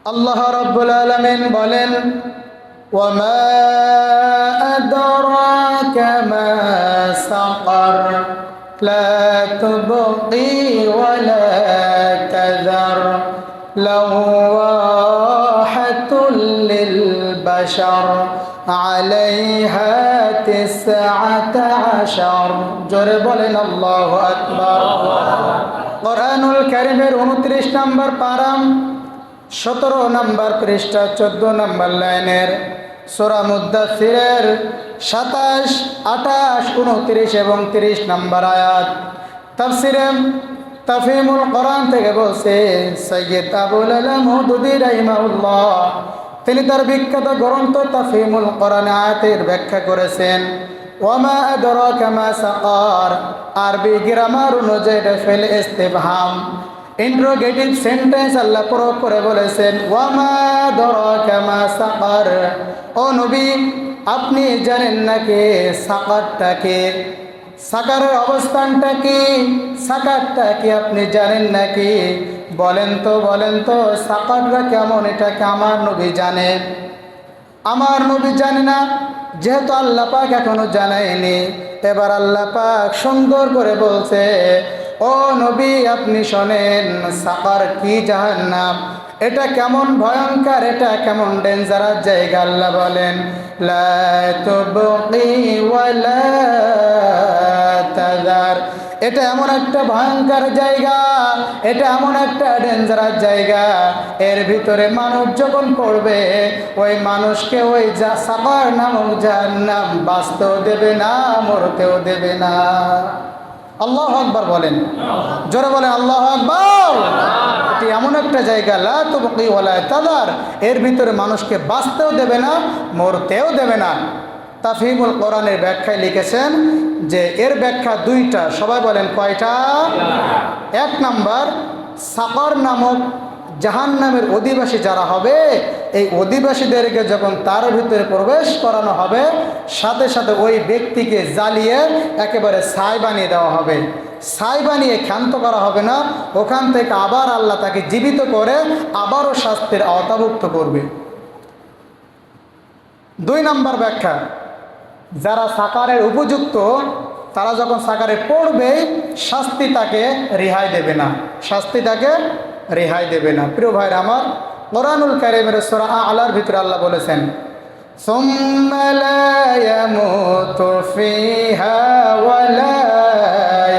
আল্লাহ রব্বুল আলমিন বলেন وما أدراك ما سقر لا تبقي ولا تذر لواحة للبشر عليها تسعة عشر জোরে বলেন আল্লাহ আকবার কোরআনুল কারিমের উনত্রিশ নম্বর পারাম সতেরো নম্বর পৃষ্ঠা, চোদ্দ নম্বর লাইনের সোরা মুদাসিরের সাতাশ, আঠাশ, উনত্রিশ এবং তিরিশ নম্বর আয়াত। তাফসিরে তাফিমুল কোরআন থেকে বলছে সৈয়দ আবুল আলম হুদুদি রাহিমাউল্লাহ তিনি তার বিখ্যাত গ্রন্থ তাফিমুল কোরআন আয়াতের ব্যাখ্যা করেছেন, ওয়ামা আদরাকা মা সাকার। আরবি গ্রামার অনুযায়ী ফেল ইস্তেফহাম ইন্ট্রোগেটিভ সেন্টেন্স আল্লাহ প্রয়োগ করে বলেছেন, ওয়ামা আদরাকা মা সাকার। ও নবী, আপনি জানেন নাকি সাকারটাকে সাকারের অবস্থানটা কি? সাকারটা কি আপনি জানেন নাকি বলেন তো বলেন তো, সাকাররা কেমন? এটাকে আমার নবী জানে? আমার নবী জানে না, যেহেতু আল্লাহ পাক এখনও জানায়নি। এবার আল্লাহ পাক সুন্দর করে বলছে ও নবী, আপনি শোনেন, সাকার কি জাহান্নাম? এটা কেমন ভয়ঙ্কর, এটা কেমন ডেঞ্জারাস জায়গা, আল্লাহ বলেন এটা এমন একটা ভয়ঙ্কর জায়গা, এটা এমন একটা ডেঞ্জারাস জায়গা। এর ভিতরে মানুষ যখন পড়বে, ওই মানুষকে ওই যা সাকার নামক জাহান্নাম বাঁচতেও দেবে না, মরতেও দেবে না। আল্লাহ আকবার বলেন। জোরে বলেন, আল্লাহ আকবর। এটি এমন একটা জায়গা, লা তো বকিওয়ালায় তাদার। এর ভিতরে মানুষকে বাঁচতেও দেবে না, মরতেও দেবে না। তাফিমুল কোরআনের ব্যাখ্যায় লিখেছেন যে, এর ব্যাখ্যা দুইটা, সবাই বলেন কয়টা? এক নাম্বার, সাকর নামক জাহান নামের অধিবাসী যারা হবে, এই অধিবাসীদেরকে যখন তার ভিতরে প্রবেশ করানো হবে, সাথে সাথে ওই ব্যক্তিকে জ্বালিয়ে একেবারে ছাই বানিয়ে দেওয়া হবে। ছাই বানিয়ে ক্ষান্ত করা হবে না, ওখান থেকে আবার আল্লাহ তাকে জীবিত করে আবারও শাস্তির আওতাভুক্ত করবে। দুই নম্বর ব্যাখ্যা, যারা সাকারের উপযুক্ত, তারা যখন সাকারে পড়বে, শাস্তি তাকে রেহাই দেবে না। শাস্তি তাকে রেহাই দেবে না প্রিয় ভাইরা আমার কোরআনুল কারিমের সোরা আলার ভিতরে আল্লাহ বলেছেন ثم لا يموت فيها ولا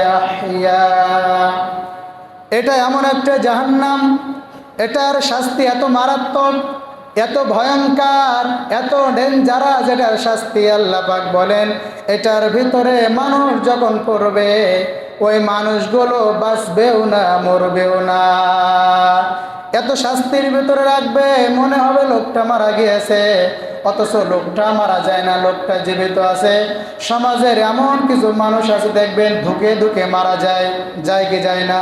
يحيا এটা এমন একটা জাহান্নাম এটার শাস্তি এত মারাত্মক এত ভয়ঙ্কর এত ডেঞ্জারাস এটার শাস্তি আল্লাহ পাক বলেন এটার ভিতরে মানুষ যখন পড়বে ওই মানুষগুলো বাঁচবেও না, মরবেও না। এত শাস্তির ভেতরে রাখবে, মনে হবে লোকটা মারা গিয়েছে। অথচ লোকটা মারা যায় না, লোকটা জীবিত আছে। সমাজের এমন কিছু মানুষ আছে, দেখবেন ধুকে ধুকে মারা যায় যায় কি যায় না।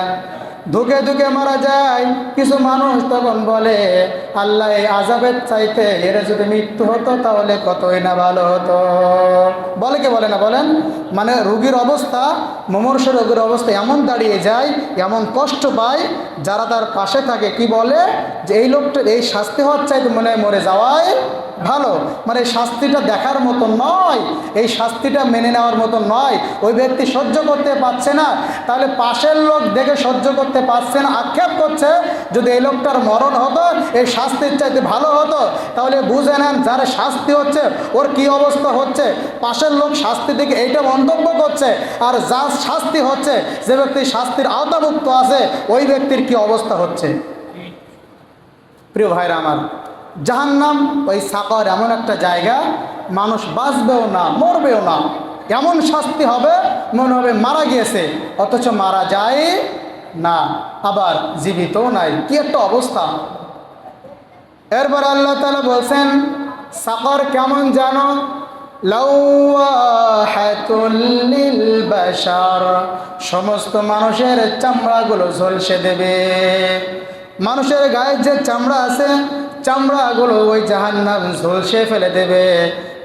ধুকে ধুকে মারা যায়। কিছু মানুষ তখন বলে, আল্লাহ, এই আজাবের চাইতে এর যদি মৃত্যু হতো, তাহলে কতই না ভালো হতো? বলে কে বলে না, বলেন? মানে রুগীর অবস্থা, মমর্ষ রোগীর অবস্থা এমন দাঁড়িয়ে যায়, এমন কষ্ট পায়, যারা তার পাশে থাকে। কি বলে? যে এই লোকটার এই শাস্তি হওয়ার চাইতে মনে হয় মরে যাওয়াই ভালো? মানে শাস্তিটা দেখার মতো নয়। এই শাস্তিটা মেনে নেওয়ার মতো নয়। ওই ব্যক্তি সহ্য করতে পারছে না। তাহলে পাশের লোক দেখে সহ্য করতে পারছে না। আক্ষেপ করছে, যদি এই লোকটার মরণ হতো, এই শাস্তির চাইতে ভালো হতো, তাহলে বুঝে নেন যার শাস্তি হচ্ছে, ওর কি অবস্থা হচ্ছে। পাশের লোক শাস্তি থেকে এইটা মন্তব্য করছে, আর যার শাস্তি হচ্ছে, যে ব্যক্তি শাস্তির আওতাভুক্ত আছে, ওই ব্যক্তির কি অবস্থা হচ্ছে? প্রিয় ভাইরা আমার জাহান্নাম ওই সাকর এমন একটা জায়গা, মানুষ বাঁচবেও না, মরবেও না। এমন শাস্তি হবে, মনে হবে মারা গিয়েছে, অথচ মারা যায় না, আবার জীবিতও নাই। কি একটা অবস্থা। এরপর আল্লাহ তালা বলছেন সাকর কেমন জানো? সমস্ত মানুষের চামড়াগুলো ঝলসে দেবে। মানুষের গায়ের যে চামড়া আছে চামড়াগুলো ওই জাহান নাম ঝলসে ফেলে দেবে।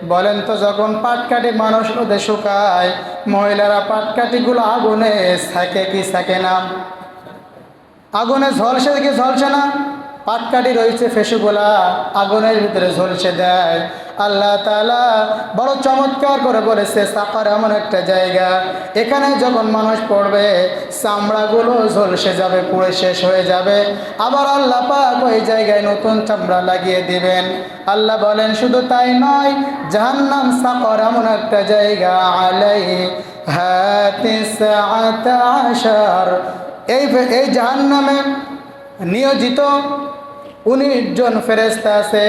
বলেন তো, যখন পাটকাঠি মানুষ ওদের শুকায়, মহিলারা পাটকাঠিগুলো আগুনে থাকে কি থাকে না? আগুনে ঝলসে কি ঝলসে না? পাটকাঠি রয়েছে ফেসুগুলা আগুনের ভিতরে ঝলসে দেয়। আল্লাহ তালা বড় চমৎকার করে বলেছে সাকার এমন একটা জায়গা। এখানে যখন মানুষ পড়বে, চামড়াগুলো ঝলসে যাবে, পুড়ে শেষ হয়ে যাবে। আবার আল্লাহ পাক ওই জায়গায় নতুন চামড়া লাগিয়ে দিবেন। আল্লাহ বলেন, শুধু তাই নয়, জাহান্নাম সাকর এমন একটা জায়গা আলাই হাতিস এই এই জাহান্নামে নিয়োজিত উনিশ জন ফেরেস্তা আছে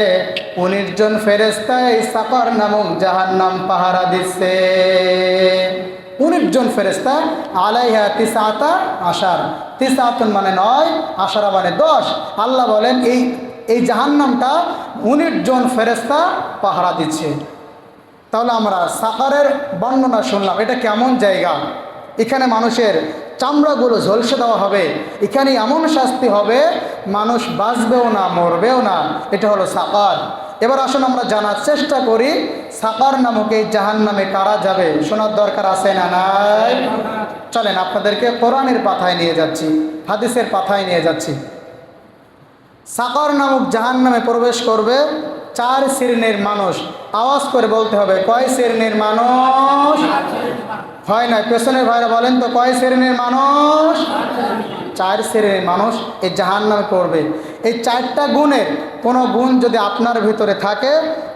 উনিশ জন ফেরেস্তা এই সাকর নামক জাহান্নাম পাহারা দিচ্ছে। উনিশ জন ফেরেস্তা আলাইহা তিসাতা আশার। তিসাতন মানে নয়, আশারা মানে দশ। আল্লাহ বলেন, এই এই জাহান্নামটা উনিশ জন ফেরেস্তা পাহারা দিচ্ছে। তাহলে আমরা সাকারের বর্ণনা শুনলাম, এটা কেমন জায়গা? এখানে মানুষের চামড়াগুলো ঝলসে দেওয়া হবে। এখানে এমন শাস্তি হবে, মানুষ বাঁচবেও না, মরবেও না। এটা হলো সাকার। এবার আসুন আমরা জানার চেষ্টা করি, সাকার নামক এই জাহান নামে কারা যাবে? শোনার দরকার আছে না নাই? চলেন, আপনাদেরকে কোরআনের পাথায় নিয়ে যাচ্ছি, হাদিসের পাথায় নিয়ে যাচ্ছি। সাকার নামক জাহান নামে প্রবেশ করবে চার শ্রেণির মানুষ। আওয়াজ করে বলতে হবে, কয় শ্রেণির মানুষ? হয় না, পেছনের ভাইরা বলেন তো, কয় শ্রেণির মানুষ? চার শ্রেণির মানুষ এই জাহান নামে পড়বে। এই চারটা গুণের কোনো গুণ যদি আপনার ভিতরে থাকে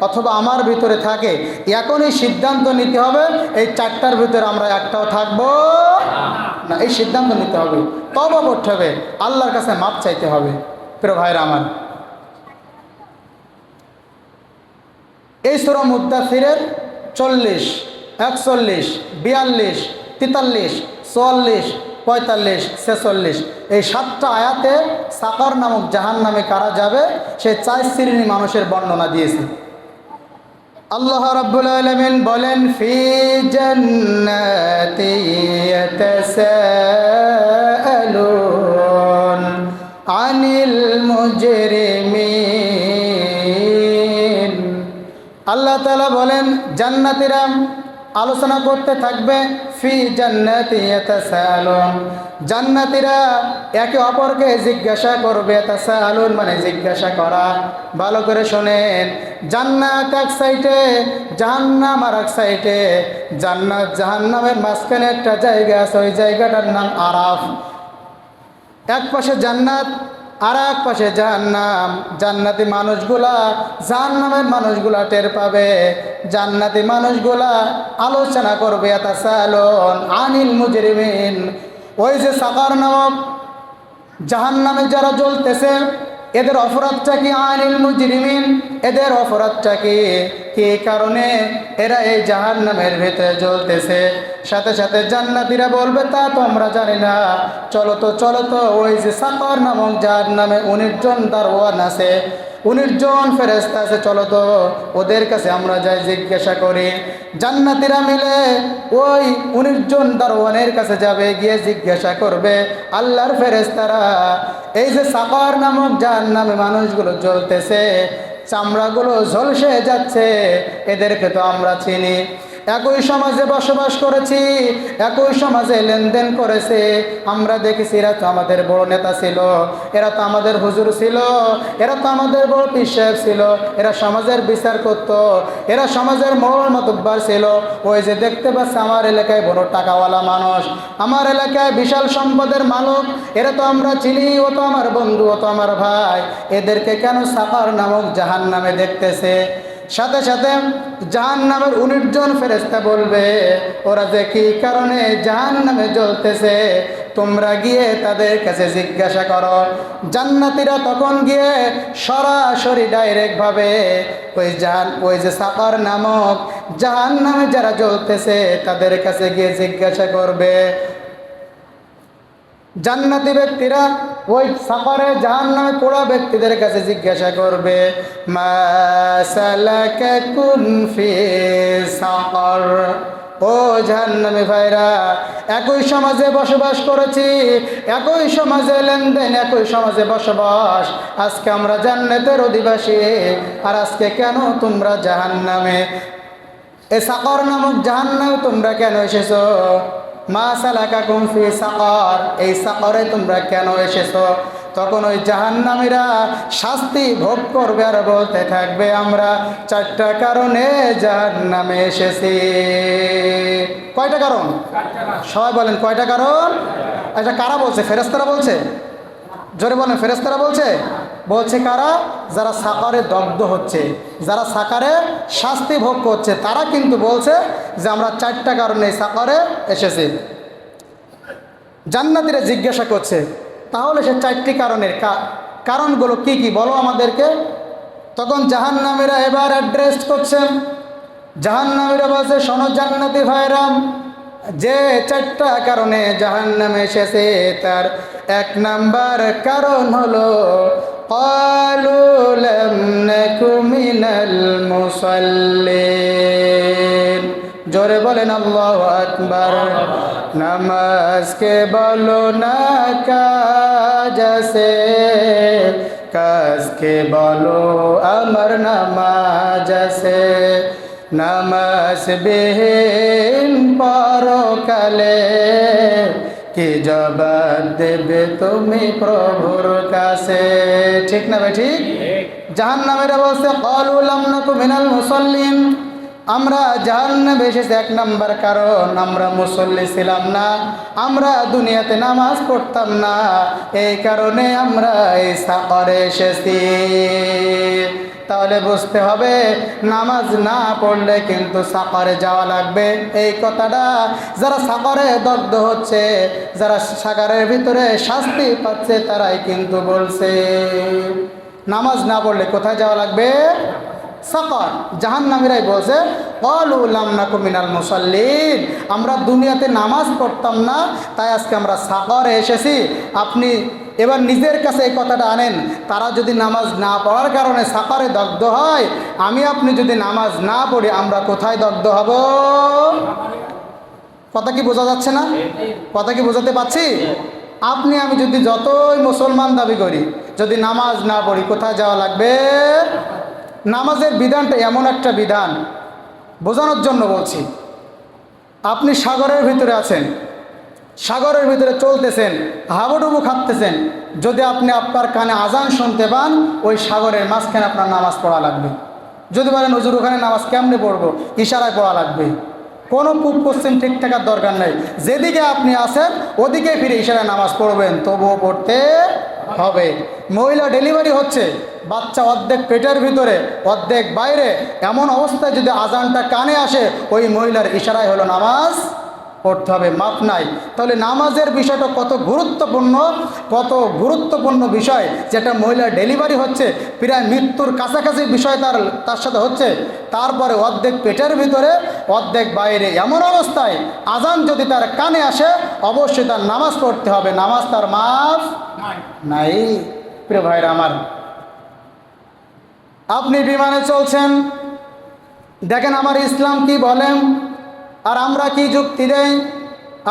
অথবা আমার ভিতরে থাকে, এখনই সিদ্ধান্ত নিতে হবে এই চারটার ভিতরে আমরা একটাও থাকব না, এই সিদ্ধান্ত নিতে হবে। তবা করতে হবে, আল্লাহর কাছে মাপ চাইতে হবে, প্রিয় ভাইরা আমার। এই সুরা মুদাসিরের চল্লিশ একচল্লিশ, বিয়াল্লিশ, তেতাল্লিশ, চুয়াল্লিশ, পঁয়তাল্লিশ, ছেচল্লিশ। এই সাতটা আয়াতে সাকার নামক জাহান নামে কারা যাবে? সে চার শ্রেণি মানুষের বর্ণনা দিয়েছে। আল্লাহ রাব্বুল আলামিন বলেন, ফি জান্নাতি ইয়াতাসাআলুন আনিল মুজরিমিন। আল্লাহ তাআলা বলেন, জান্নাতীরা আলোচনা করতে থাকবে, ফি জান্নাতি ইয়াতাসাআলুন জান্নাতীরা একে অপরকে জিজ্ঞাসা করবে তাসাআলুন মানে জিজ্ঞাসা করা। ভালো করে শোনেন, জান্নাত এক সাইডে, জাহান্নাম আর এক সাইডে। জান্নাত জাহান্নামের মাঝখানে একটা জায়গা আছে, ওই জায়গাটার নাম আরাফ। এক পাশে জান্নাত আর এক পাশে জাহান্নাম। জান্নাতি মানুষগুলা জাহান্নামের মানুষগুলা টের পাবে। জান্নাতি মানুষগুলা আলোচনা করবে তাসালন আনিল মুজরিমিন। ওই যে সাকার নামক জাহান্নামে যারা জ্বলতেছে এদের অপরাধটা কি আনিল মুজরিমিন? এদের অপরাধটা কি? কি কারণে? এরা এই জাহান্নামের ভেতরে জ্বলতেছে। সাথে সাথে জান্নাতিরা বলবে, তা তো আমরা জানি না। চলো তো চলো তো, ওই যে সাকর নামক জাহান্নামে নামে উনিশজন দারোয়ান আছে। উনিশ জন ফেরেস্তা আছে, চলো তো ওদের কাছে আমরা যাই, জিজ্ঞাসা করি। জান্নাতিরা মিলে ওই উনিশ জন দারোয়ানের কাছে যাবে, গিয়ে জিজ্ঞাসা করবে আল্লাহর ফেরেস্তারা এই যে সাকার নামক যার নামে মানুষগুলো জ্বলতেছে, চামড়াগুলো ঝলসে যাচ্ছে, এদেরকে তো আমরা চিনি। একই সমাজে বসবাস করেছি, একই সমাজে লেনদেন করেছে। আমরা দেখেছি, এরা তো আমাদের বড় নেতা ছিল, এরা তো আমাদের হুজুর ছিল, এরা তো আমাদের বড় পীর ছিল, এরা সমাজের বিচার করত, এরা সমাজের মরণ মতব্বার ছিল। ওই যে দেখতে পাচ্ছে, আমার এলাকায় বড় টাকাওয়ালা মানুষ, আমার এলাকায় বিশাল সম্পদের মালক, এরা তো আমরা চিনি, ও তো আমার বন্ধু, ও তো আমার ভাই। এদেরকে কেন সাফার নামক জাহান নামে দেখতেছে? সাথে সাথে জাহান নামের উনিশ জন ফেরেস্তা বলবে, ওরা যে কি কারণে জাহান নামে জ্বলতেছে, তোমরা গিয়ে তাদের কাছে জিজ্ঞাসা করো। জান্নাতিরা তখন গিয়ে সরাসরি ডাইরেক্ট ভাবে ওই জাহান, ওই যে সাকার নামক জাহান নামে যারা জ্বলতেছে, তাদের কাছে গিয়ে জিজ্ঞাসা করবে জান্নাতি ব্যক্তিরা ওই সাফারে জাহান নামে পোড়া ব্যক্তিদের কাছে জিজ্ঞাসা করবে সাকর? ও জাহান্নামী ভাইরা, একই সমাজে বসবাস করেছি, একই সমাজে লেনদেন, একই সমাজে বসবাস। আজকে আমরা জান্নাতের অধিবাসী, আর আজকে কেন তোমরা জাহান্নামে? এ সাকর নামক জাহান্নামে তোমরা কেন এসেছ? মা সালাকা কুমফি সাকর, এই সাকরে তোমরা কেন এসেছ? তখন ওই জাহান্নামীরা শাস্তি ভোগ করবে আর বলতে থাকবে, আমরা চারটা কারণে জাহান্নামে এসেছি। কয়টা কারণ? সবাই বলেন, কয়টা কারণ? আচ্ছা কারা বলছে? ফেরেস্তারা বলছে? জোরে বলেন ফেরেস্তারা বলছে? বলছে কারা? যারা সাকারে দগ্ধ হচ্ছে, যারা সাকারে শাস্তি ভোগ করছে, তারা কিন্তু বলছে যে আমরা চারটা কারণে সাকারে এসেছি। জান্নাতিরা জিজ্ঞাসা করছে, তাহলে সে চারটি কারণের কারণগুলো কি কি বলো আমাদেরকে? তখন জাহান্নামীরা এবার অ্যাড্রেস করছেন জাহান্নামীরা বলছে, শোনো জান্নাতি ভাইরাম যে চারটা কারণে জাহান নামে এসেছে, তার এক নাম্বার কারণ হলো জোরে বলেন, আল্লাহ আকবার। নামাজকে বলো না, কাজে কাজকে বলো, আমার নামাজ আছে। নামাজ বিহীন পরকালে কি জবাব দেবে তুমি প্রভুর কাছে? ঠিক না ভাই, ঠিক? জাহান নামের অবস্থা, কল না মিনাল মুসল্লিন। আমরা জাহান্নামে এসেছি এক নাম্বার কারণ, আমরা মুসল্লি ছিলাম না, আমরা দুনিয়াতে নামাজ পড়তাম না। এই কারণে আমরা এই সাকরে এসেছি। তাহলে বুঝতে হবে, নামাজ না পড়লে কিন্তু সাকরে যাওয়া লাগবে। এই কথাটা যারা সাকরে দগ্ধ হচ্ছে, যারা সাগরের ভিতরে শাস্তি পাচ্ছে, তারাই কিন্তু বলছে, নামাজ না পড়লে কোথায় যাওয়া লাগবে? সাকর জাহান নামিরাই বলছে নাকু মিনাল মুসল্লিন। আমরা দুনিয়াতে নামাজ পড়তাম না, তাই আজকে আমরা সাকরে এসেছি। আপনি এবার নিজের কাছে এই কথাটা আনেন, তারা যদি নামাজ না পড়ার কারণে সাকারে দগ্ধ হয়, আমি আপনি যদি নামাজ না পড়ি, আমরা কোথায় দগ্ধ হব? কথা কি বোঝা যাচ্ছে না? কথা কি বোঝাতে পারছি? আপনি, আমি যদি যতই মুসলমান দাবি করি, যদি নামাজ না পড়ি, কোথায় যাওয়া লাগবে? নামাজের বিধানটা এমন একটা বিধান বোঝানোর জন্য বলছি। আপনি সাগরের ভিতরে আছেন, সাগরের ভিতরে চলতেছেন, হাবুডুবু খাটতেছেন যদি আপনি আপনার কানে আজান শুনতে পান, ওই সাগরের মাঝখানে আপনার নামাজ পড়া লাগবে। যদি বলেন, হুজুর, ওখানে নামাজ কেমনে পড়ব? ইশারায় পড়া লাগবে। কোনো পূব পশ্চিম ঠিক থাকার দরকার নেই। যেদিকে আপনি আছেন, ওদিকে ফিরে ইশারায় নামাজ পড়বেন, তবুও পড়তে হবে। মহিলা ডেলিভারি হচ্ছে। বাচ্চা অর্ধেক পেটের ভিতরে অর্ধেক বাইরে এমন অবস্থায় যদি আজানটা কানে আসে ওই মহিলার ইশারায় হলো নামাজ পড়তে হবে মাপ নাই। তাহলে নামাজের বিষয়টা কত গুরুত্বপূর্ণ? কত গুরুত্বপূর্ণ বিষয় যেটা মহিলার ডেলিভারি হচ্ছে প্রায় মৃত্যুর কাছাকাছি বিষয় তার তার সাথে হচ্ছে। তারপরে অর্ধেক পেটের ভিতরে অর্ধেক বাইরে এমন অবস্থায় আজান যদি তার কানে আসে অবশ্যই তার নামাজ পড়তে হবে। নামাজ তার মাফ নাই। প্রিয় ভাইরা আমার আপনি বিমানে চলছেন। দেখেন আমার ইসলাম কি বলেন, আর আমরা কি যুক্তি দেই।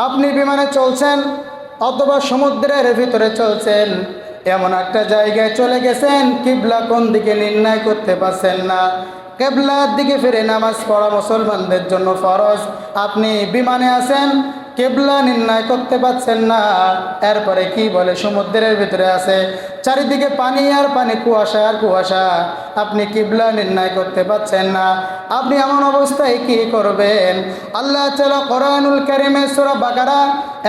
আপনি বিমানে চলছেন, অথবা সমুদ্রের ভিতরে চলছেন। এমন একটা জায়গায় চলে গেছেন, কিবলা কোন দিকে নির্ণয় করতে পারছেন না। কেবলার দিকে ফিরে নামাজ পড়া মুসলমানদের জন্য ফরজ। আপনি বিমানে আছেন কেবলা নির্ণয় করতে পারছেন না। এরপরে কি বলে? সমুদ্রের ভিতরে আছে। চারিদিকে পানি আর পানি, কুয়াশা আর কুয়াশা। আপনি কিবলা নির্ণয় করতে পারছেন না। আপনি এমন অবস্থায় কি করবেন? আল্লাহ চালা কোরআনুল সুরা বাকারা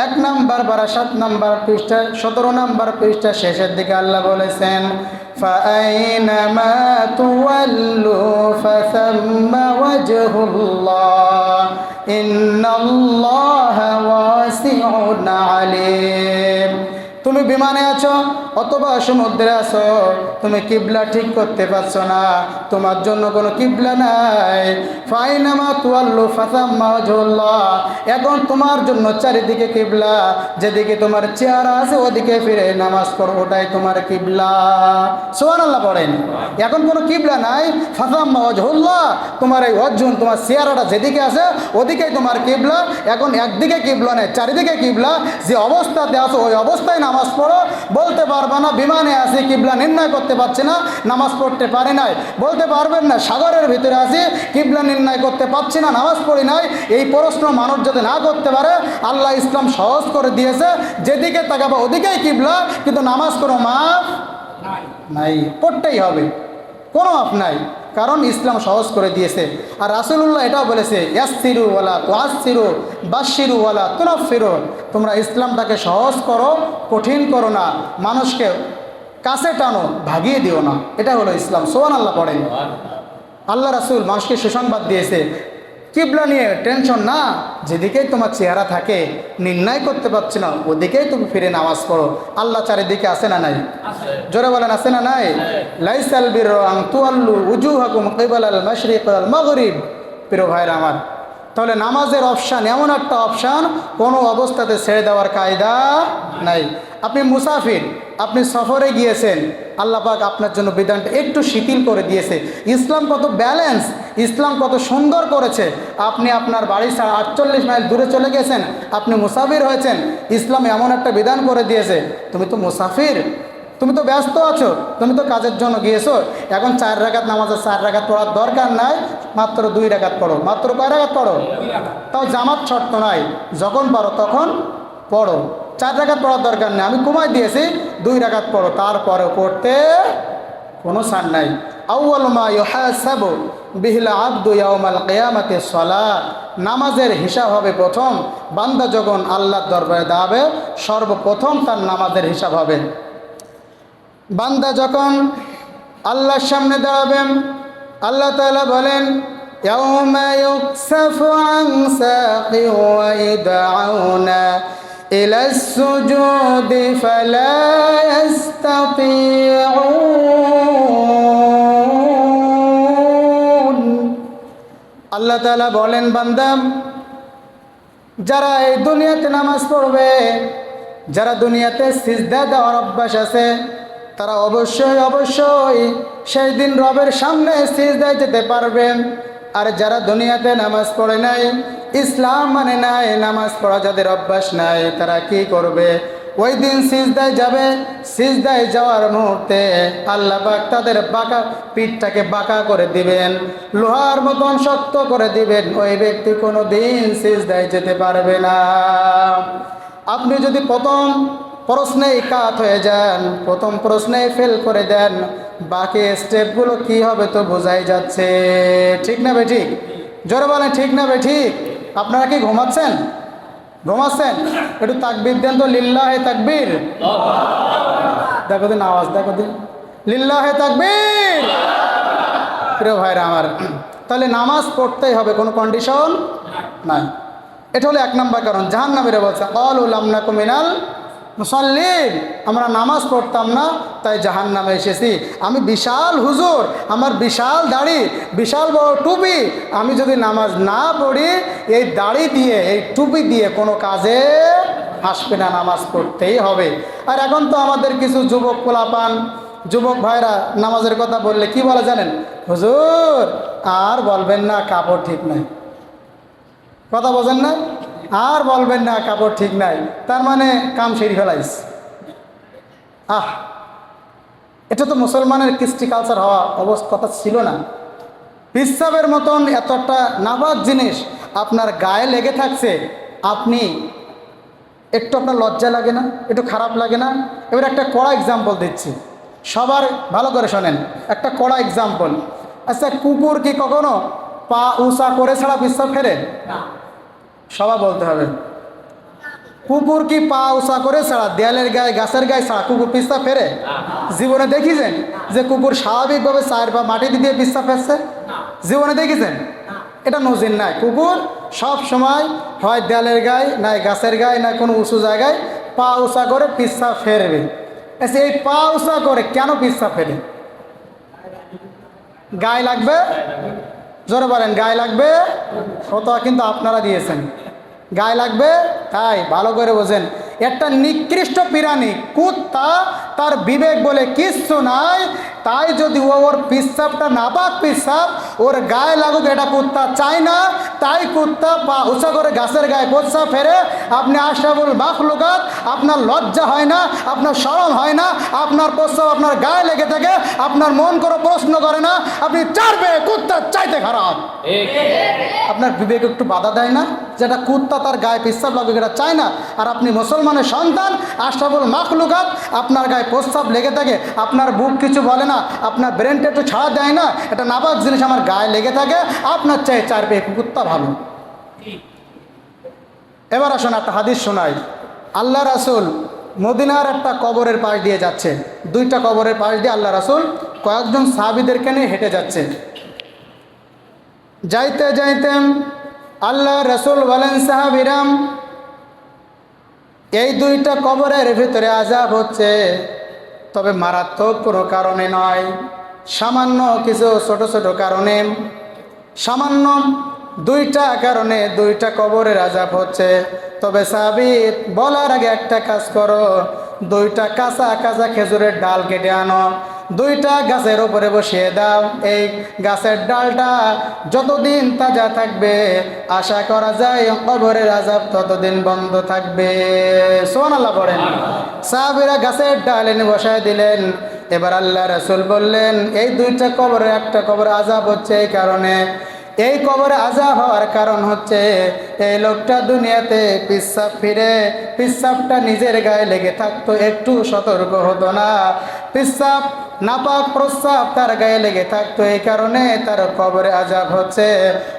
এক নাম্বার বারা সাত নাম্বার পৃষ্ঠা, সতেরো নাম্বার পৃষ্ঠা শেষের দিকে আল্লাহ বলেছেন فأينما تولوا فثم وجه الله. إن الله واسع عليم. তুমি বিমানে আছো অথবা সমুদ্রে আছো, তুমি কিবলা ঠিক করতে পারছ না, তোমার জন্য কোনো কিবলা নাই। ফাইনামা তুয়াল্লু ফাসাম্মা ওয়াজহুল্লাহ, এখন তোমার জন্য চারিদিকে কিবলা, যেদিকে তোমার চেহারা আছে ওদিকে ফিরে নামাজ পড়ো, ওটাই তোমার কিবলা। সুবহানাল্লাহ পড়েন। এখন কোনো কিবলা নাই, ফাসাম্মা ওয়াজহুল্লাহ, তোমার এই অর্জুন, তোমার চেহারাটা যেদিকে আছে ওদিকেই তোমার কিবলা, এখন একদিকে কিবলা নেই, চারিদিকে কিবলা, যে অবস্থাতে আছো ওই অবস্থায় নামাজ পড়ো, বলতে পারবে না, বিমানে আসি কিবলা নির্ণয় করতে পারছি না, নামাজ পড়তে পারি নাই। বলতে পারবেন না, সাগরের ভিতরে আসি কিবলা নির্ণয় করতে পারছি না, নামাজ পড়ি নাই। এই প্রশ্ন মানুষ যদি না করতে পারে, আল্লাহ ইসলাম সহজ করে দিয়েছে, যেদিকে তাকাবো ওদিকেই কিবলা, কিন্তু নামাজ কোনো মাফ নাই। পড়তেই হবে। কোনো মাপ নাই। কারণ ইসলাম সহজ করে দিয়েছে। আর রাসুলুল্লাহ এটাও বলেছে ইয়াসিরু ওয়ালা তোয়াসিরু বাসিরু ওয়ালা তুনফিরু তোমরা ইসলামটাকে সহজ করো কঠিন করো না মানুষকে কাছে টানো ভাগিয়ে দিও না। এটা হলো ইসলাম। সোহান আল্লাহ পড়েন আল্লাহ রাসুল মানুষকে সুসংবাদ দিয়েছে কিবলা নিয়ে টেনশন না যেদিকেই তোমার চেহারা থাকে নির্ণয় করতে পারছি না ওদিকেই তুমি ফিরে নামাজ পড়ো। আল্লাহ চারিদিকে আসে না নাই? জোরে বলেন আসে না নাই? লাইসাল বীর আং তুয়াল্লু উজু হাকুম কেবল আল মশরিক আল মগরিব। প্রিয় ভাইরা আমার তাহলে নামাজের অপশান এমন একটা অপশান কোনো অবস্থাতে ছেড়ে দেওয়ার কায়দা নাই। আপনি মুসাফির, আপনি সফরে গিয়েছেন, আল্লাহ পাক আপনার জন্য বিধানটা একটু শিথিল করে দিয়েছে। ইসলাম কত ব্যালেন্স ইসলাম কত সুন্দর করেছে। আপনি আপনার বাড়ি ছাড়া আটচল্লিশ মাইল দূরে চলে গেছেন, আপনি মুসাফির হয়েছেন, ইসলাম এমন একটা বিধান করে দিয়েছে। তুমি তো মুসাফির। তুমি তো ব্যস্ত আছো, তুমি তো কাজের জন্য গিয়েছো। এখন চার রাখাত নামাজের চার রাখাত পড়ার দরকার নাই, মাত্র দুই রাখাত পড়ো। মাত্র কয় রাখাত পড়ো? তাও জামাত শর্ত নাই, যখন পারো তখন পড়ো। চার রাখাত পড়ার দরকার নেই, আমি কমাই দিয়েছি, দুই রাখাত পড়ো তারপরে পড়তে কোনো সার নাই। বিহিল সালাত। নামাজের হিসাব হবে প্রথম, বান্দা যখন আল্লাহর দরবারে দাঁড়াবে, সর্বপ্রথম তার নামাজের হিসাব হবে। বান্দা যখন আল্লাহর সামনে দাঁড়াবেন আল্লাহ তাআলা বলেন يوم يكسف عن ساق ويدعون إلى السجود فلا يستطيعون আল্লাহ তাআলা বলেন বান্দাম যারা এই দুনিয়াতে নামাজ পড়বে যারা দুনিয়াতে সিজদা দেওয়ার অভ্যাস আছে তারা অবশ্যই অবশ্যই সেই দিন রবের সামনে সিজদায় যেতে পারবেন আর যারা দুনিয়াতে নামাজ পড়ে নাই, ইসলাম মানে নাই, নামাজ পড়া যাদের অভ্যাস নাই, তারা কি করবে? ওই দিন সিজদায় যাবে। সিজদায় যাওয়ার মুহূর্তে আল্লাহ পাক তাদের বাঁকা পিঠটাকে বাঁকা করে দিবেন, লোহার মতন শক্ত করে দিবেন। ওই ব্যক্তি কোনো দিন সিজদায় যেতে পারবে না। আপনি যদি প্রথম প্রশ্নেই কাত হয়ে যান। প্রথম প্রশ্নেই ফেল করে দেন। বাকি স্টেপগুলো কি হবে তো বোঝাই যাচ্ছে। ঠিক না বে ঠিক? জোরে বলেন, ঠিক না বে ঠিক? আপনারা কি ঘুমাচ্ছেন? ঘুমাচ্ছেন? একটু তাকবির দেন তো, লিল্লাহে তাকবীর। দেখো দিন আওয়াজ, দেখো দিন। লিল্লাহে তাকবীর। প্রিয় ভাইরা আমার, তাহলে নামাজ পড়তেই হবে, কোনো কন্ডিশন নাই। এটা হলো এক নম্বর কারণ জাহান নামের বলছে অল উলাম না কুমিনাল মুসল্লিম, আমরা নামাজ পড়তাম না, তাই জাহান নামে এসেছি। আমি বিশাল হুজুর, আমার বিশাল দাড়ি, বিশাল বড় টুপি। আমি যদি নামাজ না পড়ি, এই দাড়ি দিয়ে, এই টুপি দিয়ে কোনো কাজে আসবে না, নামাজ পড়তেই হবে। আর এখন তো আমাদের কিছু যুবক পোলাপান, যুবক ভাইরা নামাজের কথা বললে কি বলে জানেন? হুজুর, আর বলবেন না, কাপড় ঠিক নাই। কথা বোঝেন না? আর বলবেন না, কাপড় ঠিক নাই। তার মানে কাম সেরি ফেলাইস আহ, এটা তো মুসলমানের কৃষ্টি কালচার হওয়া অবস্থা ছিল না। পিসাবের মতন এতটা নাবাদ জিনিস আপনার গায়ে লেগে থাকছে, আপনি একটু আপনার লজ্জা লাগে না, একটু খারাপ লাগে না? এবার একটা কড়া এক্সাম্পল দিচ্ছি। সবার ভালো করে শোনেন। একটা কড়া এক্সাম্পল আচ্ছা কুকুর কি কখনো পা উষা করে ছাড়া পিসাব ফেরে সবাই বলতে হবে। কুকুর কি পা উষা করে ছাড়া, দেয়ালের গায়ে, গাছের গায়ে ছাড়া কুকুর পিস্তা ফেরে? জীবনে দেখিছেন যে কুকুর স্বাভাবিকভাবে চায়ের পা মাটি দিয়ে পিস্তা ফেরছে জীবনে দেখিছেন? এটা নজির নাই। কুকুর সব সময় হয় দেয়ালের গায়ে, নাই গাছের গায়ে না কোনো উঁচু জায়গায় পা উষা করে পিস্তা ফেরবে। আচ্ছা এই পা উষা করে কেন পিস্তা ফেরে গায়ে লাগবে? জোরে বলেন, গায়ে লাগবে? ফতোয়া কিন্তু আপনারা দিয়েছেন। গায়ে লাগবে? তাই, ভালো করে বোঝেন। একটা নিকৃষ্ট প্রাণী কুত্তা তার বিবেক বলে কিচ্ছু নাই তাই যদি ও ওর পিসাবটা নাপাক পিসাব, ওর গায়ে লাগুক এটা কুত্তা চায় না, তাই কুত্তা পা উঁচা করে গাছের গায়ে পোচ্ছা ফেরে আপনি আশরাফুল মাখলুকাত, আপনার লজ্জা হয় না, আপনার শরম হয় না, আপনার প্রস্তাব আপনার গায়ে লেগে থাকে, আপনার মন করে প্রশ্ন করে না, আপনি চারবে কুত্তা চাইতে খারাপ। আপনার বিবেক একটু বাধা দেয় না, যেটা কুত্তা তার গায়ে পেশাব লাগে এটা চায় না, আর আপনি মুসলমানের সন্তান, আশরাফুল মাখলুকাত, আপনার গায়ে প্রস্তাব লেগে থাকে, আপনার বুক কিছু বলে না আপনার ব্রেনটা একটু ছাড়া দেয় না এটা নাবাক জিনিস আমার গায়ে লেগে থাকে, আপনার চাই চার পেয়ে কুত্তা ভালো। এবার আসুন একটা হাদিস শোনাই। আল্লাহ রাসুল মদিনার একটা কবরের পাশ দিয়ে যাচ্ছে। দুইটা কবরের পাশ দিয়ে আল্লাহ রাসুল কয়েকজন সাহাবিদেরকে নিয়ে হেঁটে যাচ্ছে। যাইতে যাইতেন আল্লাহ রসুল বলেন, সাহাবিরাম, এই দুইটা কবরের ভিতরে আজাব হচ্ছে। তবে মারাত্মক কোনো কারণে নয়। সামান্য কিছু ছোট ছোট কারণে। সামান্য দুইটা কারণে দুইটা কবরের আজাব হচ্ছে। তবে সাবিত, বলার আগে একটা কাজ করো। দুইটা কাঁচা কাঁচা খেজুরের ডাল কেটে আনো। দুইটা গাছের ওপরে বসিয়ে দাও। এই গাছের ডালটা যতদিন তাজা থাকবে, আশা করা যায় কবরের আজাব ততদিন বন্ধ থাকবে। সোহান আল্লাহ পড়েন। সাহাবিরা গাছের ডাল এনে বসায় দিলেন। এবার আল্লাহ রসুল বললেন, এই দুইটা কবরে একটা কবর আজাব হচ্ছে এই কারণে। এই কবরে আজাব হওয়ার কারণ হচ্ছে এই লোকটা দুনিয়াতে পিসাব ফিরে, পিসাবটা নিজের গায়ে লেগে থাকতো, একটু সতর্ক হতো না। পিসাব নাপাক প্রস্রাব তার গায়ে লেগে থাকতো, এই কারণে তার কবরে আজাব হচ্ছে।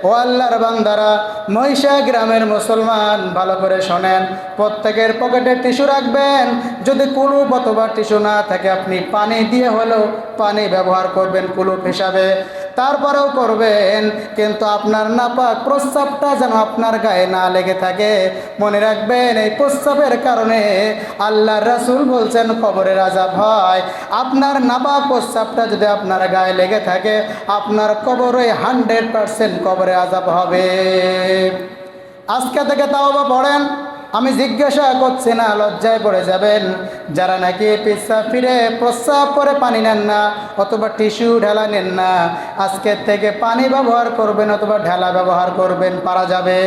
ও আল্লাহর বান্দারা মহিষা গ্রামের মুসলমান, ভালো করে শোনেন, প্রত্যেকের পকেটে টিস্যু রাখবেন। যদি কুলুপ অথবা টিস্যু না থাকে, আপনি পানি দিয়ে হলেও পানি ব্যবহার করবেন কুলুপ হিসাবে। তারপরেও করবেন, কিন্তু আপনার নাপাক প্রস্রাবটা যেন আপনার গায়ে না লেগে থাকে। মনে রাখবেন, এই প্রস্রাবের কারণে আল্লাহ রাসুল বলছেন, কবরের আজাব হয়। আপনার নাপাক প্রস্রাবটা যদি আপনার গায়ে লেগে থাকে, আপনার কবরে হান্ড্রেড পারসেন্ট কবরে আজাব হবে। আজকে থেকে তাও বা পড়েন আমি জিজ্ঞাসা করছি না লজ্জায় পড়ে যাবেন। যারা নাকি পিসা ফিরে প্রস্রাব করে পানি নেন না অথবা টিস্যু ঢেলা নেন না আজকের থেকে পানি ব্যবহার করবেন অথবা ঢেলা ব্যবহার করবেন পারা যাবে?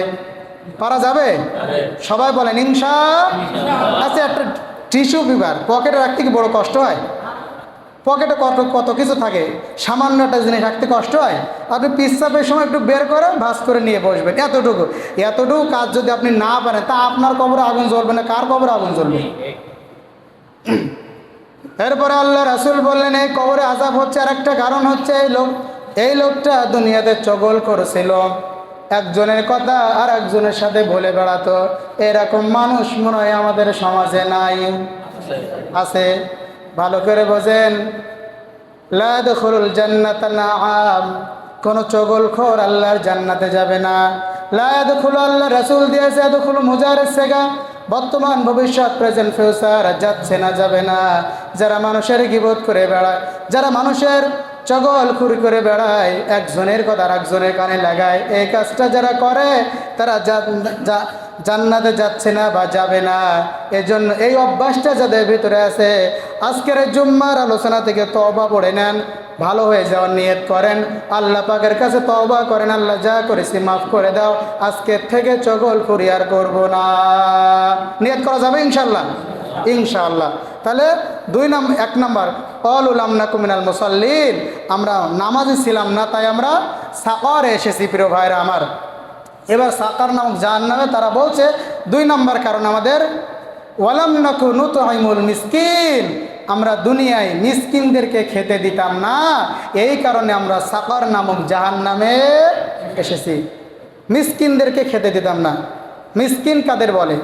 পারা যাবে? সবাই বলেন ইনশা আচ্ছা একটা টিস্যু পেপার পকেটে রাখতে কি বড় কষ্ট হয়? পকেটে কত কত কিছু থাকে, সামান্য একটা জিনিস রাখতে কষ্ট হয়, আপনি পিসাপের সময় একটু বের করে ভাস করে নিয়ে বসবেন, এতটুকু। এতটুকু কাজ যদি আপনি না পারেন, তা আপনার কবরে আগুন জ্বলবে না, কার কবরে আগুন জ্বলবে? এরপরে আল্লাহ রাসুল বললেন, এই কবরে আজাব হচ্ছে আর একটা কারণ হচ্ছে এই লোক, এই লোকটা দুনিয়াতে চগল করেছিল। একজনের কথা আর একজনের সাথে বলে বেড়াতো। এরকম মানুষ মনে হয় আমাদের সমাজে নাই। আছে? ভালো করে বোঝেন। কোন চগলখোর আল্লাহর জান্নাতে যাবে না। লাদখুলু আল্লাহ রাসূল দিয়েছে আদখুলু মুজারের সেগা। বর্তমান ভবিষ্যৎ, প্রেজেন্ট ফিউচার যাচ্ছে না, যাবে না। যারা মানুষের গিবোধ করে বেড়ায়, যারা মানুষের চগল খুরি করে বেড়ায়, একজনের কথা আর একজনের কানে লাগায়, এই কাজটা যারা করে, তারা যা- জান্নাতে যাচ্ছে না বা যাবে না। এজন্য এই অভ্যাসটা যাদের ভিতরে আছে, আজকের জুম্মার আলোচনা থেকে তবা পড়ে নেন, ভালো হয়ে যাওয়ার নিয়ত করেন। আল্লাহ পাকের কাছে তবা করেন, আল্লাহ যা করেছি মাফ করে দাও। আজকের থেকে চগল খুরি আর করব না। নিয়ত করা যাবে ইনশাল্লাহ ইনশাআল্লাহ। তাহলে দুই নাম, এক নাম্বার উলাম না কুমিনাল মুসল্লিন। আমরা নামাজে ছিলাম না, তাই আমরা সাকরে এসেছি প্রিয় ভাইরা আমার। এবার সাকার নামক জাহান নামে তারা বলছে, দুই নম্বর কারণ আমাদের, ওয়ালাম নাকু নুতাইমুল মিসকিন, আমরা দুনিয়ায় মিসকিনদেরকে খেতে দিতাম না। এই কারণে আমরা সাকার নামক জাহান নামে এসেছি। মিসকিনদেরকে খেতে দিতাম না। মিসকিন কাদের বলে?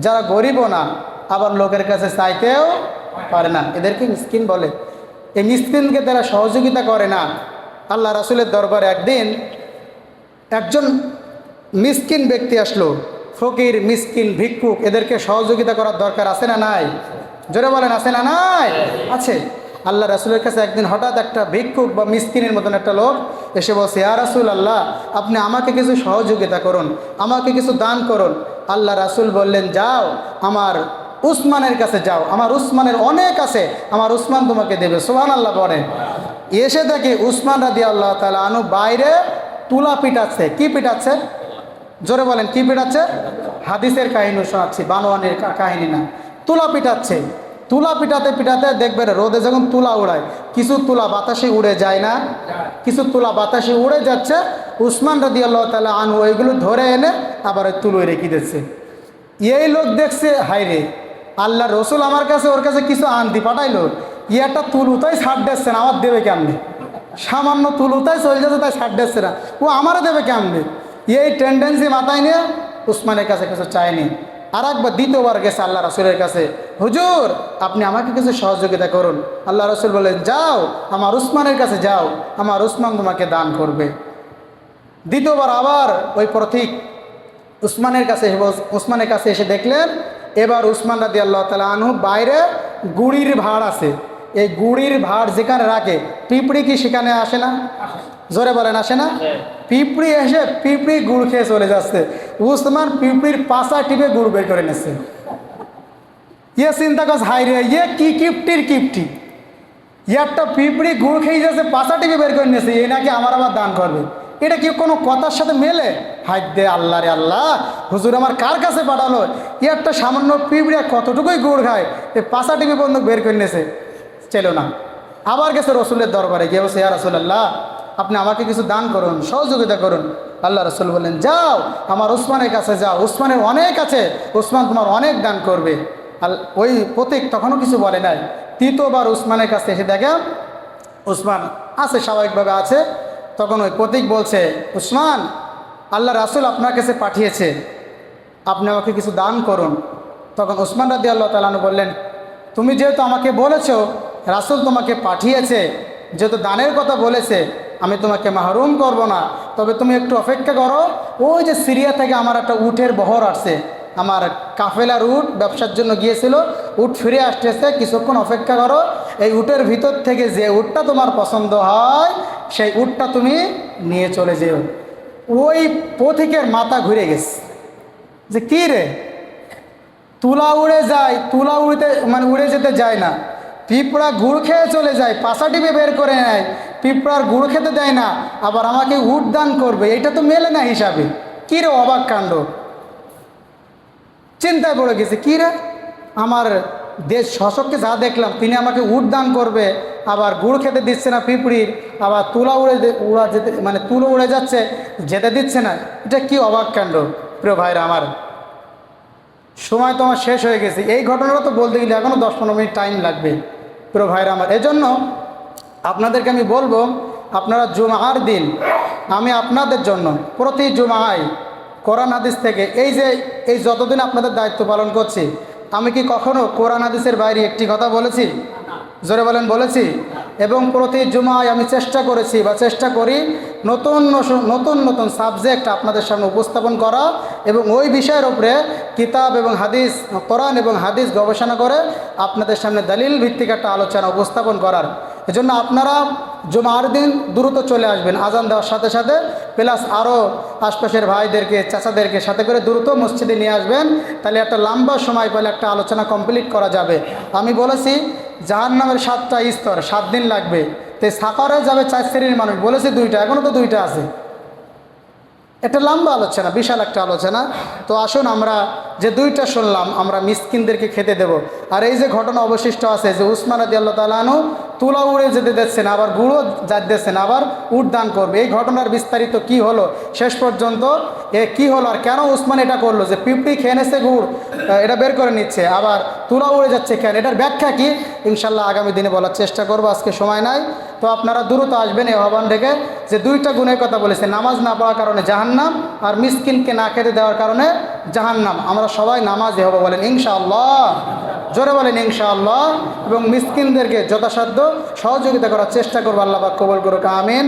যারা গরিবও না, আবার লোকের কাছে চাইতেও পারে না। এদেরকে মিসকিন বলে। এই মিসকিনকে তারা সহযোগিতা করে না। আল্লাহ রাসুলের দরবারে একদিন একজন মিসকিন ব্যক্তি আসলো। ফকির, মিসকিন, ভিক্ষুক, এদেরকে সহযোগিতা করার দরকার আছে না নাই? জোরে বলেন, আছে না নাই? আছে। আল্লাহ রাসুলের কাছে একদিন হঠাৎ একটা ভিক্ষুক বা মিসকিনের মতন একটা লোক এসে বলছে, ইয়া রাসুল আল্লাহ আপনি আমাকে কিছু সহযোগিতা করুন, আমাকে কিছু দান করুন। আল্লাহ রাসুল বললেন, যাও, আমার উসমানের কাছে যাও, আমার উসমানের অনেক আছে, আমার উসমান তোমাকে দেবে। সোহান আল্লাহ বলেন। এসে দেখি উসমান রাদি আল্লাহ তালা আনু বাইরে তুলা পিটাচ্ছে। কি পিটাচ্ছে? জোরে বলেন, কি পিটাচ্ছে? হাদিসের কাহিনী শোনাচ্ছি বানোয়ানের কাহিনী না। তুলা পিটাচ্ছে। তুলা পিটাতে পিটাতে দেখবেন রোদে যখন তুলা উড়ায়, কিছু তুলা বাতাসে উড়ে যায় না। কিছু তুলা বাতাসে উড়ে যাচ্ছে, উসমান রাদি আল্লাহ তালা আনু ওইগুলো ধরে এনে আবার তুলোয় রেখে দিচ্ছে। এই লোক দেখছে হাইরে আল্লাহ রসুল আমার কাছে, ওর কাছে কিছু আনতি পাঠাইলো। ই একটা তুলুতাই ছাড় দিচ্ছে না, আমার দেবে কেমনে? সামান্য তুলুতাই চলে যাচ্ছে, তাই ছাড় দিচ্ছে না। ও আমারও দেবে কেমনে? এই টেন্ডেন্সি মাথায় নিয়ে উসমানের কাছে কিছু চায়নি। আর একবার দ্বিতীয়বার গেছে আল্লাহ রসুলের কাছে। হুজুর, আপনি আমাকে কিছু সহযোগিতা করুন। আল্লাহ রসুল বলেন যাও, আমার উসমানের কাছে যাও। আমার উসমান তোমাকে দান করবে। দ্বিতীয়বার আবার ওই প্রতীক উসমানের কাছে উসমানের কাছে এসে দেখলেন, এবার উসমান রাদি আল্লাহ তালা আনহু বাইরে গুড়ির ভাড় আছে। এই গুড়ির ভাড় যেখানে রাখে, পিঁপড়ি কি সেখানে আসে না? জোরে বলেন আসে না? পিঁপড়ি এসে পিঁপড়ি গুড় খেয়ে চলে যাচ্ছে। উসমান পিঁপড়ির পাশা টিপে গুড় বের করে নিচ্ছে। ইয়ে চিন্তা করছে হাই রে ইয়ে কি কিপটির কিপটি? ইয়ে একটা পিঁপড়ি গুড় খেয়ে যাচ্ছে পাশা টিপে বের করে নিয়েছে এই নাকি আমার আবার দান করবে? এটা কি কোনো কথার সাথে মেলে? হাই দে আল্লাহ রে আল্লাহ হুজুর আমার কার কাছে পাঠালো? ই একটা সামান্য পিঁপড়ে কতটুকুই গুড় খায়? এই পাশা টিপি বন্ধু বের করে নিয়েছে। চেলো না। আবার গেছে রসুলের দরবারে গিয়ে বলছে ইয়া রসুল্লাহ আপনি আমাকে কিছু দান করুন, সহযোগিতা করুন। আল্লাহ রসুল বললেন, যাও, আমার উসমানের কাছে যাও। উসমানের অনেক আছে। উসমান তোমার অনেক দান করবে। আল, ওই প্রতীক তখনও কিছু বলে নাই। তৃতীয়বার উসমানের কাছে এসে দেখে, উসমান আছে, স্বাভাবিকভাবে আছে। তখন ওই প্রতীক বলছে, উসমান, আল্লাহ রাসুল আপনার কাছে পাঠিয়েছে। আপনি আমাকে কিছু দান করুন। তখন উসমান রাদি আল্লাহ তালানু বললেন, তুমি যেহেতু আমাকে বলেছ, রাসুল তোমাকে পাঠিয়েছে, যেহেতু দানের কথা বলেছে আমি তোমাকে মাহরুম করব না। তবে তুমি একটু অপেক্ষা করো। ওই যে সিরিয়া থেকে আমার একটা উটের বহর আসছে। আমার কাফেলার উট ব্যবসার জন্য গিয়েছিল। উট ফিরে আসতেছে। কিছুক্ষণ অপেক্ষা করো। এই উটের ভিতর থেকে যে উটটা তোমার পছন্দ হয়, সেই উটটা তুমি নিয়ে চলে যেও। ওই পথিকের মাথা ঘুরে গেছে। যে কী রে? তুলা উড়ে যায়, তুলা উড়তে মানে উড়ে যেতে যায় না। পিঁপড়া গুড় খেয়ে চলে যায়, পাশা টিপে বের করে নেয়। পিঁপড়ার গুড় খেতে দেয় না, আবার আমাকে উট দান করবে। এটা তো মেলে না হিসাবে। কী রে অবাক কাণ্ড। চিন্তায় পড়ে গেছে, কী রে? আমার দেশ শাসককে যা দেখলাম, তিনি আমাকে উট দান করবে, আবার গুড় খেতে দিচ্ছে না পিঁপড়ির, আবার তুলা উড়ে উড়া যেতে মানে তুলো উড়ে যাচ্ছে, যেতে দিচ্ছে না। এটা কি অবাক কাণ্ড, প্রিয় ভাইরা আমার। সময় তো আমার শেষ হয়ে গেছে। এই ঘটনাটা তো বলতে গেলে এখনও দশ পনেরো মিনিট টাইম লাগবে। প্রিয় ভাইরা আমার, এজন্য আপনাদেরকে আমি বলব, আপনারা জুমার দিন, আমি আপনাদের জন্য প্রতি জুমায় কোরআন হাদিস থেকে এই যে, এই যতদিন আপনাদের দায়িত্ব পালন করছি আমি কি কখনো কোরআন আদিসের বাইরে একটি কথা বলেছি? জোরে বলেন, বলেছি। এবং প্রতি জুমায় আমি চেষ্টা করেছি বা চেষ্টা করি নতুন নতুন নতুন সাবজেক্ট আপনাদের সামনে উপস্থাপন করা এবং ওই বিষয়ের উপরে কিতাব এবং হাদিস, কোরআন এবং হাদিস গবেষণা করে আপনাদের সামনে দলিল ভিত্তিক একটা আলোচনা উপস্থাপন করার। এজন্য আপনারা জুমার দিন দ্রুত চলে আসবেন, আজান দেওয়ার সাথে সাথে, প্লাস আরও আশপাশের ভাইদেরকে, চাচাদেরকে সাথে করে দ্রুত মসজিদে নিয়ে আসবেন। তাহলে একটা লম্বা সময় পেলে একটা আলোচনা কমপ্লিট করা যাবে। আমি বলেছি জাহান নামের সাতটা স্তর, সাত দিন লাগবে। তো সাকারে যাবে চার শ্রেণির মানুষ, বলেছি দুইটা এখনও তো দুইটা আছে। এটা লম্বা আলোচনা, বিশাল একটা আলোচনা। তো আসুন আমরা যে দুইটা শুনলাম, আমরা মিসকিনদেরকে খেতে দেব। আর এই যে ঘটনা অবশিষ্ট আছে, যে উসমান আদি আল্লাহ তালানু তুলা উড়ে যেতে দিচ্ছেন আবার গুঁড়ো যাচ্ছেন আবার উট দান করবে। এই ঘটনার বিস্তারিত কি হলো? শেষ পর্যন্ত এ কি হলো আর কেন উসমান এটা করল? যে পিঁপড়ি খেয়ে নেছে গুড় এটা বের করে নিচ্ছে, আবার তুলা উড়ে যাচ্ছে কেন? এটার ব্যাখ্যা কি? ইনশাল্লাহ আগামী দিনে বলার চেষ্টা করব, আজকে সময় নাই। তো আপনারা দ্রুত আসবেন এই আহ্বান থেকে যে দুইটা গুণের কথা বলেছে, নামাজ না পড়ার কারণে জাহান্নাম আর মিসকিনকে না খেতে দেওয়ার কারণে জাহান্নাম। আমরা সবাই নামাজে হব বলেন, ইনশাআল্লাহ। জোরে বলেন ইনশাআল্লাহ এবং মিসকিনদেরকে যথাসাধ্য সহযোগিতা করার চেষ্টা করব আল্লাহ কবল করুক আমিন।